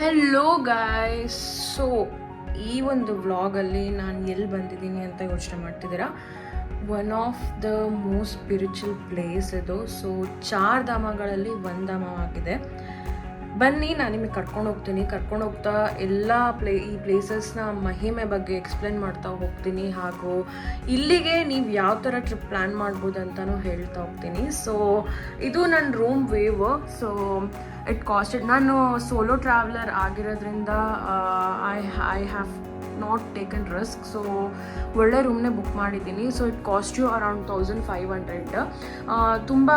Hello guys so ಈ ಒಂದು ವ್ಲಾಗಲ್ಲಿ ನಾನು ಎಲ್ಲಿ ಬಂದಿದ್ದೀನಿ ಅಂತ ಯೋಚನೆ ಮಾಡ್ತಿದ್ದೀರಾ? One of the most spiritual place ಇದು. ಸೊ ಚಾರ್ ಧಾಮಗಳಲ್ಲಿ ಒಂದು ಧಾಮವಾಗಿದೆ. ಬನ್ನಿ, ನಾನು ನಿಮಗೆ ಕರ್ಕೊಂಡು ಹೋಗ್ತೀನಿ. ಕರ್ಕೊಂಡು ಹೋಗ್ತಾ ಎಲ್ಲ ಪ್ಲೇ, ಈ ಪ್ಲೇಸಸ್ನ ಮಹಿಮೆ ಬಗ್ಗೆ ಎಕ್ಸ್ಪ್ಲೇನ್ ಮಾಡ್ತಾ ಹೋಗ್ತೀನಿ. ಹಾಗೂ ಇಲ್ಲಿಗೆ ನೀವು ಯಾವ ಥರ ಟ್ರಿಪ್ ಪ್ಲ್ಯಾನ್ ಮಾಡ್ಬೋದು ಅಂತಲೂ ಹೇಳ್ತಾ ಹೋಗ್ತೀನಿ. ಸೊ ಇದು ನನ್ನ room wave so it costed ನಾನು ಸೋಲೋ ಟ್ರಾವೆಲರ್ ಆಗಿರೋದ್ರಿಂದ I I have not taken risk so ಒಳ್ಳೆ ರೂಮ್ನೇ ಬುಕ್ ಮಾಡಿದ್ದೀನಿ. So it cost you around thousand five hundred ತುಂಬ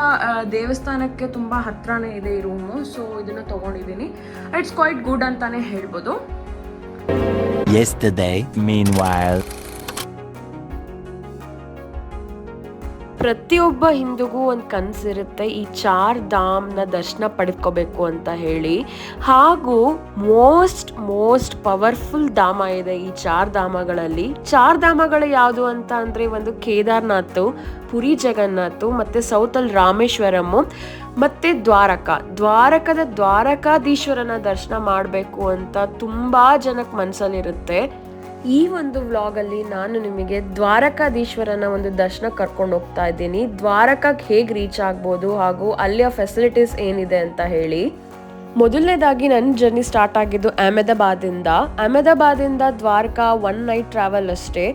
ದೇವಸ್ಥಾನಕ್ಕೆ ತುಂಬ ಹತ್ರನೇ ಇದೆ ಈ ರೂಮು ಸೊ ಇದನ್ನು ತೊಗೊಂಡಿದ್ದೀನಿ. ಇಟ್ಸ್ ಕ್ವೈಟ್ ಗುಡ್ ಅಂತಲೇ ಹೇಳ್ಬೋದು. ಪ್ರತಿಯೊಬ್ಬ ಹಿಂದೂಗೂ ಒಂದು ಕನಸಿರುತ್ತೆ ಈ ಚಾರ್ ಧಾಮ್ನ ದರ್ಶನ ಪಡ್ಕೋಬೇಕು ಅಂತ ಹೇಳಿ. ಹಾಗೂ ಮೋಸ್ಟ್ ಮೋಸ್ಟ್ ಪವರ್ಫುಲ್ ಧಾಮ ಇದೆ ಈ ಚಾರ್ ಧಾಮಗಳಲ್ಲಿ. ಚಾರ್ ಧಾಮಗಳು ಯಾವುದು ಅಂತ ಅಂದರೆ ಒಂದು ಕೇದಾರ್ನಾಥ್, ಪುರಿ ಜಗನ್ನಾಥ್ ಮತ್ತು ಸೌತಲ್ ರಾಮೇಶ್ವರಂ ಮತ್ತು ದ್ವಾರಕ. ದ್ವಾರಕದ ದ್ವಾರಕಾಧೀಶ್ವರನ ದರ್ಶನ ಮಾಡಬೇಕು ಅಂತ ತುಂಬ ಜನಕ್ಕೆ ಮನಸ್ಸಲ್ಲಿರುತ್ತೆ ಈ ಒಂದು ವ್ಲಾಗಲ್ಲಿ ನಾನು ನಿಮಗೆ ದ್ವಾರಕಾಧೀಶ್ವರನ ಒಂದು ದರ್ಶನ ಕರ್ಕೊಂಡು ಹೋಗ್ತಾ ಇದ್ದೀನಿ. ದ್ವಾರಕಕ್ಕೆ ಹೇಗೆ ರೀಚ್ ಆಗ್ಬೋದು ಹಾಗೂ ಅಲ್ಲಿಯ ಫೆಸಿಲಿಟೀಸ್ ಏನಿದೆ ಅಂತ ಹೇಳಿ. ಮೊದಲನೇದಾಗಿ ನನ್ನ ಜರ್ನಿ ಸ್ಟಾರ್ಟ್ ಆಗಿದ್ದು ಅಹಮದಾಬಾದಿಂದ ಅಹಮದಾಬಾದಿಂದ ದ್ವಾರಕಾ ಒನ್ ನೈಟ್ ಟ್ರಾವೆಲ್ ಅಷ್ಟೇ.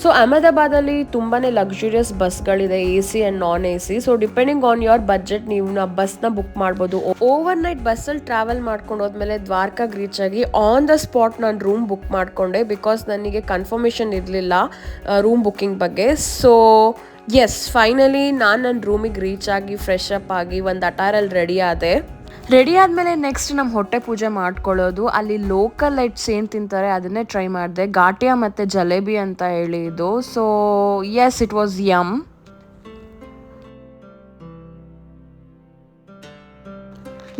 ಸೊ ಅಹಮದಾಬಾದಲ್ಲಿ ತುಂಬಾ luxurious ಬಸ್ಗಳಿದೆ A C and non A C so depending on your budget ನೀವು ನ ಬಸ್ನ ಬುಕ್ ಮಾಡ್ಬೋದು. ಓವರ್ ನೈಟ್ ಬಸ್ಸಲ್ಲಿ ಟ್ರಾವೆಲ್ ಮಾಡ್ಕೊಂಡು ಹೋದ್ಮೇಲೆ ದ್ವಾರಕಾಗೆ ರೀಚ್ ಆಗಿ ಆನ್ ದ ಸ್ಪಾಟ್ ನಾನು ರೂಮ್ ಬುಕ್ ಮಾಡಿಕೊಂಡೆ ಬಿಕಾಸ್ ನನಗೆ ಕನ್ಫರ್ಮೇಷನ್ ಇರಲಿಲ್ಲ ರೂಮ್ ಬುಕ್ಕಿಂಗ್ ಬಗ್ಗೆ. ಸೊ ಎಸ್ ಫೈನಲಿ ನಾನು ನನ್ನ ರೂಮಿಗೆ ರೀಚ್ ಆಗಿ ಫ್ರೆಶ್ ಅಪ್ ಆಗಿ ಒಂದು ಅಟಾರಲ್ಲಿ ರೆಡಿ ಆದೆ. ರೆಡಿ ಆದಮೇಲೆ ನೆಕ್ಸ್ಟ್ ನಮ್ಮ ಹೊಟ್ಟೆ ಪೂಜೆ ಮಾಡ್ಕೊಳ್ಳೋದು. ಅಲ್ಲಿ ಲೋಕಲ್ ಐಟ್ಸ್ ಏನು ತಿಂತಾರೆ ಅದನ್ನೇ ಟ್ರೈ ಮಾಡಿದೆ. ಘಾಟಿಯಾ ಮತ್ತು ಜಲೇಬಿ ಅಂತ ಹೇಳಿದ್ದು so yes it was yum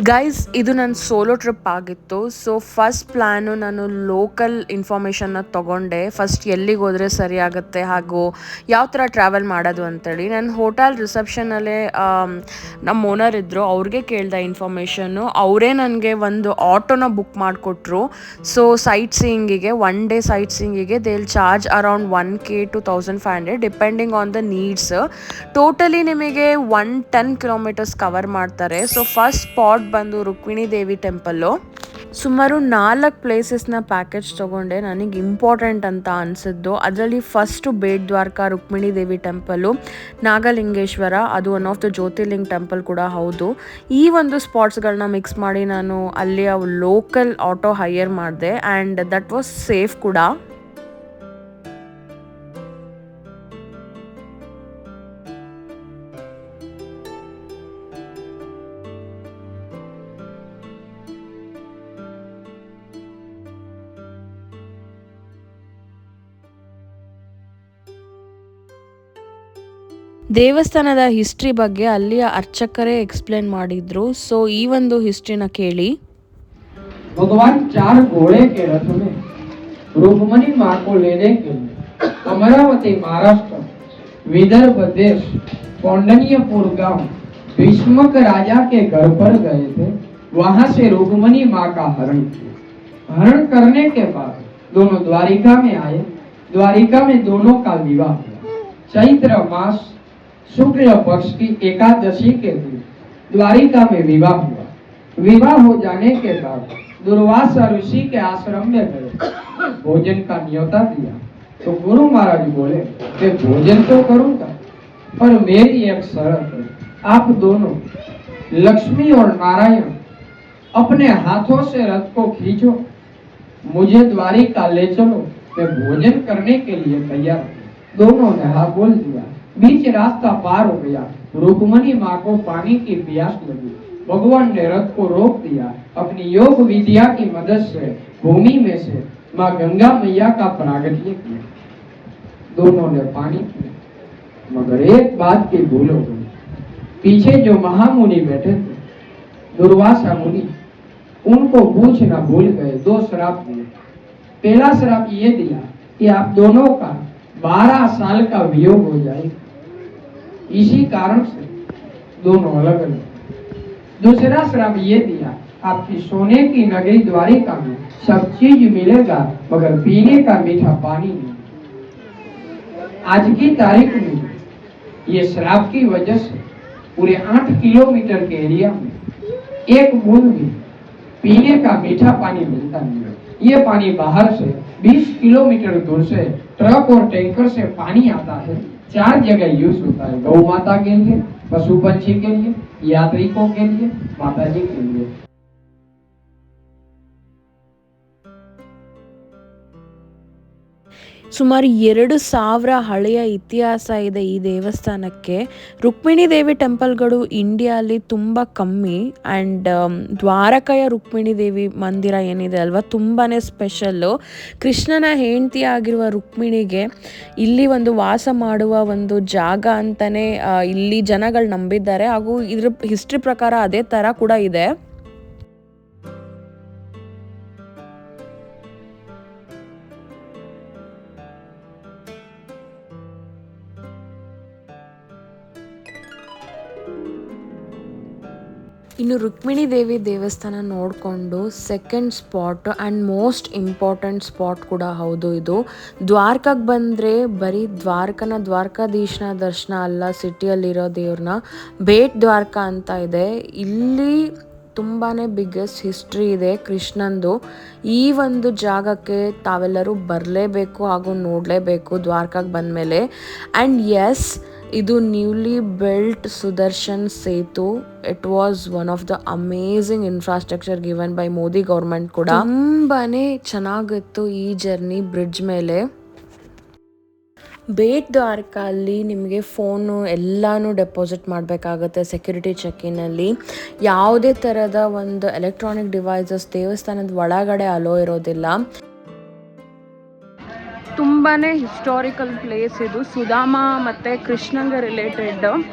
guys ಇದು ನನ್ನ ಸೋಲೋ ಟ್ರಿಪ್ ಆಗಿತ್ತು. ಸೊ ಫಸ್ಟ್ ಪ್ಲ್ಯಾನು ನಾನು ಲೋಕಲ್ ಇನ್ಫಾರ್ಮೇಷನ್ನ ತೊಗೊಂಡೆ. ಫಸ್ಟ್ ಎಲ್ಲಿಗೆ ಹೋದರೆ ಸರಿ ಆಗುತ್ತೆ, ಹಾಗೂ ಯಾವ ಥರ ಟ್ರಾವೆಲ್ ಮಾಡೋದು ಅಂತೇಳಿ. ನಾನು ಹೋಟೆಲ್ ರಿಸೆಪ್ಷನಲ್ಲೇ ನಮ್ಮ ಓನರ್ ಇದ್ದರು ಅವ್ರಿಗೆ ಕೇಳಿದೆ ಇನ್ಫಾರ್ಮೇಷನ್ನು ಅವರೇ ನನಗೆ ಒಂದು ಆಟೋನ ಬುಕ್ ಮಾಡಿಕೊಟ್ರು. ಸೊ ಸೈಟ್ ಸೀಯಿಂಗಿಗೆ one day sight ಸೀಯಿಂಗಿಗೆ they charge around one K to thousand five hundred depending on the needs totally ನಿಮಗೆ ಒನ್ ಟೆನ್ ಕಿಲೋಮೀಟರ್ಸ್ ಕವರ್ ಮಾಡ್ತಾರೆ. ಸೊ ಫಸ್ಟ್ ಸ್ಪಾಟ್ ಬಂದು ರುಕ್ಮಿಣಿ ದೇವಿ ಟೆಂಪಲ್ಲು. ಸುಮಾರು ನಾಲ್ಕು ಪ್ಲೇಸಸ್ನ ಪ್ಯಾಕೇಜ್ ತೊಗೊಂಡೆ. ನನಗೆ ಇಂಪಾರ್ಟೆಂಟ್ ಅಂತ ಅನಿಸಿದ್ದು. ಅದರಲ್ಲಿ ಫಸ್ಟು ಬೇಡ್ ದ್ವಾರಕಾ ರುಕ್ಮಿಣಿ ದೇವಿ ಟೆಂಪಲ್ಲು, ನಾಗಲಿಂಗೇಶ್ವರ, ಅದು one of the Jyotirling temple ಕೂಡ ಹೌದು. ಈ ಒಂದು ಸ್ಪಾಟ್ಸ್ಗಳನ್ನ ಮಿಕ್ಸ್ ಮಾಡಿ ನಾನು ಅಲ್ಲಿ ಲೋಕಲ್ ಆಟೋ ಹೈಯರ್ ಮಾಡಿದೆ. ಆ್ಯಂಡ್ ದಟ್ ವಾಸ್ ಸೇಫ್ ಕೂಡ. ದೇವಸ್ಥಾನದ ಹಿಸ್ಟ್ರಿ ಬಗ್ಗೆ ಅಲ್ಲಿಯ ಅರ್ಚಕರೇ ಎಕ್ಸ್ಪ್ಲೇನ್ ಮಾಡಿದ್ರು ಸೊ ಈ ಒಂದು ಹಿಸ್ಟ್ರಿನ ಕೇಳಿ भगवान चार घोड़े के रथ में रुक्मणी माँ को लेने के लिए अमरावती महाराष्ट्र विदर्भ देश कौंडन्यपुर गांव भीष्मक राजा के घर पर गए थे वहां से रुक्मणी माँ का हरण किया हरण करने के बाद दोनों द्वारिका में आए द्वारिका में दोनों का विवाह हुआ चैत्र मास शुक्ल पक्ष की एकादशी के दिन द्वारिका में विवाह हुआ। विवाह हो जाने के बाद दुर्वासा ऋषि के आश्रम में गए। भोजन का न्योता दिया। तो गुरु महाराज बोले कि भोजन तो करूँगा, पर मेरी एक शर्त है। आप दोनों लक्ष्मी और नारायण अपने हाथों से रथ को खींचो। मुझे द्वारिका ले चलो। मैं भोजन करने के लिए तैयार दोनों ने हाँ बोल दिया। बीच रास्ता पार हो गया। रुक्मणी माँ को पानी की प्यास लगी। भगवान ने रथ को रोक दिया। अपनी योग विद्या की मदद से भूमि में से माँ गंगा मैया का प्रागट्य किया। दोनों ने पानी पिया। मगर एक बात की भूल हो गई। पीछे जो महामुनि बैठे थे, दुर्वासा मुनि, उनको पूछना भूल गए, दो श्राप दिए। पहला श्राप ये दिया कि आप दोनों का बारह साल का वियोग हो जाएगा। इसी कारण से दोनों अलग अलग। दूसरा श्राप ये दिया, आपकी सोने की नगरी द्वारिका में सब चीज़ मिलेगा, मगर पीने का मीठा पानी नहीं। आज की तारीख में ये शराब की वजह से पूरे आठ किलोमीटर के एरिया में एक बूंद भी पीने का मीठा पानी मिलता नहीं है। ये पानी बाहर से 20 किलोमीटर दूर से ट्रक और टैंकर से पानी आता है। चार जगह यूज़ होता है। गौ माता के लिए पशु पक्षी के लिए, यात्रिकों के लिए माता जी के लिए। ಸುಮಾರು ಎರಡು ಸಾವಿರ ಹಳೆಯ ಇತಿಹಾಸ ಇದೆ ಈ ದೇವಸ್ಥಾನಕ್ಕೆ. ರುಕ್ಮಿಣಿ ದೇವಿ ಟೆಂಪಲ್ಗಳು ಇಂಡಿಯಾಲಿ ತುಂಬ ಕಮ್ಮಿ ಆ್ಯಂಡ್ ದ್ವಾರಕೆಯ ರುಕ್ಮಿಣಿ ದೇವಿ ಮಂದಿರ ಏನಿದೆ ಅಲ್ವಾ ತುಂಬಾ ಸ್ಪೆಷಲ್ಲು. ಕೃಷ್ಣನ ಹೆಂಡತಿ ಆಗಿರುವ ರುಕ್ಮಿಣಿಗೆ ಇಲ್ಲಿ ಒಂದು ವಾಸ ಮಾಡುವ ಒಂದು ಜಾಗ ಅಂತಲೇ ಇಲ್ಲಿ ಜನಗಳು ನಂಬಿದ್ದಾರೆ ಹಾಗೂ ಇದ್ರ ಹಿಸ್ಟ್ರಿ ಪ್ರಕಾರ ಅದೇ ಥರ ಕೂಡ ಇದೆ. ಇನ್ನು ರುಕ್ಮಿಣಿ ದೇವಿ ದೇವಸ್ಥಾನ ನೋಡಿಕೊಂಡು second spot and most important spot ಕೂಡ ಹೌದು ಇದು. ದ್ವಾರಕಾಗೆ ಬಂದರೆ ಬರೀ ದ್ವಾರಕನ ದ್ವಾರಕಾಧೀಶನ ದರ್ಶನ ಅಲ್ಲ ಸಿಟಿಯಲ್ಲಿರೋ ದೇವ್ರನ್ನ. ಬೇಟ್ ದ್ವಾರಕಾ ಅಂತ ಇದೆ. ಇಲ್ಲಿ ತುಂಬಾ ಬಿಗ್ಗೆಸ್ಟ್ ಹಿಸ್ಟ್ರಿ ಇದೆ ಕೃಷ್ಣಂದು. ಈ ಒಂದು ಜಾಗಕ್ಕೆ ತಾವೆಲ್ಲರೂ ಬರಲೇಬೇಕು ಹಾಗೂ ನೋಡಲೇಬೇಕು ದ್ವಾರಕಾಗೆ ಬಂದಮೇಲೆ. ಆ್ಯಂಡ್ ಎಸ್ ಇದು newly built Sudarshan Setu. It was one of the amazing infrastructure given by Modi government ಕೂಡ. ತುಂಬಾ ಚೆನ್ನಾಗಿತ್ತು ಈ ಜರ್ನಿ ಬ್ರಿಡ್ಜ್ ಮೇಲೆ. ಬೇಟ್ ದ್ವಾರಕಲ್ಲಿ ನಿಮಗೆ ಫೋನು ಎಲ್ಲನೂ ಡೆಪಾಸಿಟ್ ಮಾಡಬೇಕಾಗತ್ತೆ ಸೆಕ್ಯೂರಿಟಿ ಚೆಕ್ಕಿನಲ್ಲಿ. ಯಾವುದೇ ಥರದ ಒಂದು ಎಲೆಕ್ಟ್ರಾನಿಕ್ ಡಿವೈಸಸ್ ದೇವಸ್ಥಾನದ ಒಳಗಡೆ ಅಲೋ ಇರೋದಿಲ್ಲ. ತುಂಬಾ ಹಿಸ್ಟಾರಿಕಲ್ ಪ್ಲೇಸ್ ಇದು. ಸುಧಾಮ ಮತ್ತು ಕೃಷ್ಣಂಗೆ ರಿಲೇಟೆಡ್.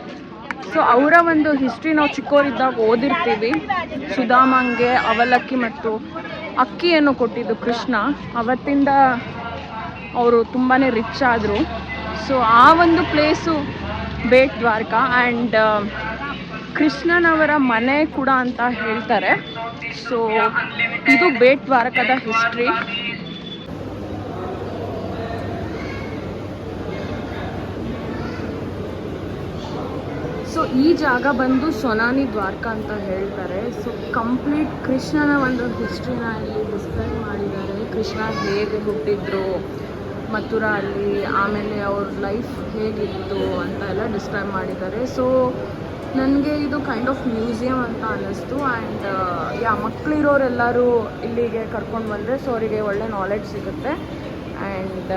ಸೊ, ಅವರ ಒಂದು ಹಿಸ್ಟ್ರಿ ನಾವು ಚಿಕ್ಕವರಿದ್ದಾಗ ಓದಿರ್ತೀವಿ. ಸುಧಾಮಂಗೆ ಅವಲಕ್ಕಿ ಮತ್ತು ಅಕ್ಕಿಯನ್ನು ಕೊಟ್ಟಿದ್ದು ಕೃಷ್ಣ. ಅವತ್ತಿಂದ ಅವರು ತುಂಬಾ ರಿಚ್ ಆದರು. ಸೊ ಆ ಒಂದು ಪ್ಲೇಸು ಬೇಟ್ ದ್ವಾರಕಾ ಆ್ಯಂಡ್ ಕೃಷ್ಣನವರ ಮನೆ ಕೂಡ ಅಂತ ಹೇಳ್ತಾರೆ. ಸೊ ಇದು ಬೇಟ್ ದ್ವಾರಕದ ಹಿಸ್ಟ್ರಿ ಸೊ ಈ ಜಾಗ ಬಂದು ಸೊನಾನಿ ದ್ವಾರಕ ಅಂತ ಹೇಳ್ತಾರೆ. ಸೊ ಕಂಪ್ಲೀಟ್ ಕೃಷ್ಣನ ಒಂದು ಹಿಸ್ಟ್ರಿನ ಇಲ್ಲಿ ಡಿಸ್ಕ್ರೈಬ್ ಮಾಡಿದ್ದಾರೆ. ಕೃಷ್ಣ ಹೇಗೆ ಹುಟ್ಟಿದ್ರು? ಮಥುರಾ ಅಲ್ಲಿ ಆಮೇಲೆ ಅವ್ರ ಲೈಫ್ ಹೇಗಿತ್ತು ಅಂತ ಎಲ್ಲ ಡಿಸ್ಕ್ರೈಬ್ ಮಾಡಿದ್ದಾರೆ. ಸೊ ನನಗೆ ಇದು ಕೈಂಡ್ ಆಫ್ ಮ್ಯೂಸಿಯಂ ಅಂತ ಅನ್ನಿಸ್ತು ಆ್ಯಂಡ್ ಯಾ ಮಕ್ಕಳಿರೋರೆಲ್ಲರೂ ಇಲ್ಲಿಗೆ ಕರ್ಕೊಂಡು ಬಂದರೆ ಸೊ ಅವರಿಗೆ ಒಳ್ಳೆ ನಾಲೆಡ್ಜ್ ಸಿಗುತ್ತೆ. And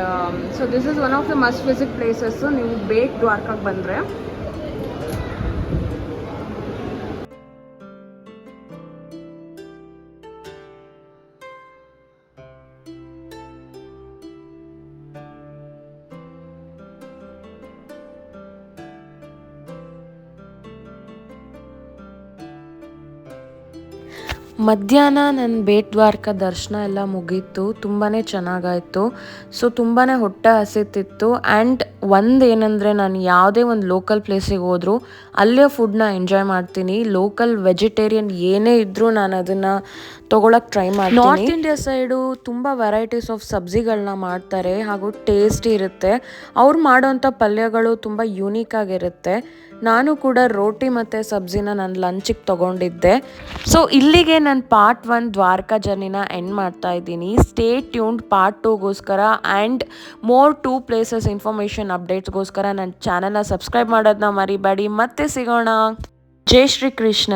so this is one of the must visit places ನೀವು ಬೇಕ್ ದ್ವಾರಕಾಗೆ ಬಂದರೆ ಮಧ್ಯಾಹ್ನ ನನ್ನ ಬೇಟ್ ದ್ವಾರಕ ದರ್ಶನ ಎಲ್ಲ ಮುಗೀತು ತುಂಬಾ ಚೆನ್ನಾಗಾಯಿತು. ಸೊ ತುಂಬಾ ಹೊಟ್ಟೆ ಹಸಿತಿತ್ತು. ಆ್ಯಂಡ್ ಒಂದು ಏನಂದರೆ ನಾನು ಯಾವುದೇ ಒಂದು ಲೋಕಲ್ ಪ್ಲೇಸಿಗೆ ಹೋದರೂ ಅಲ್ಲೇ ಫುಡ್ನ ಎಂಜಾಯ್ ಮಾಡ್ತೀನಿ. ಲೋಕಲ್ ವೆಜಿಟೇರಿಯನ್ ಏನೇ ಇದ್ದರೂ ನಾನು ಅದನ್ನು ತೊಗೊಳಕ್ಕೆ ಟ್ರೈ ಮಾಡಿ ನಾರ್ತ್ ಇಂಡಿಯಾ ಸೈಡು ತುಂಬ ವೆರೈಟೀಸ್ ಆಫ್ ಸಬ್ಜಿಗಳನ್ನ ಮಾಡ್ತಾರೆ, ಹಾಗೂ ಟೇಸ್ಟಿ ಇರುತ್ತೆ. ಅವ್ರು ಮಾಡೋವಂಥ ಪಲ್ಯಗಳು ತುಂಬ ಯೂನಿಕ್ ಆಗಿರುತ್ತೆ. ನಾನು ಕೂಡ ರೋಟಿ ಮತ್ತು ಸಬ್ಜಿನ ನಾನು ಲಂಚಿಗೆ ತೊಗೊಂಡಿದ್ದೆ. ಸೊ ಇಲ್ಲಿಗೆ ನಾನು ಪಾರ್ಟ್ ಒನ್ ದ್ವಾರಕಾ ಜರ್ನಿನ ಎಂಡ್ ಮಾಡ್ತಾ ಇದ್ದೀನಿ. Stay tuned part ಟೂಗೋಸ್ಕರ and more to places information ಅಪ್ಡೇಟ್ಸ್ಗೋಸ್ಕರ ನನ್ನ ಚಾನಲ್ನ ಸಬ್ಸ್ಕ್ರೈಬ್ ಮಾಡೋದನ್ನ ಮರಿಬೇಡಿ. ಮತ್ತೆ ಸಿಗೋಣ. ಜೈ ಶ್ರೀ ಕೃಷ್ಣ.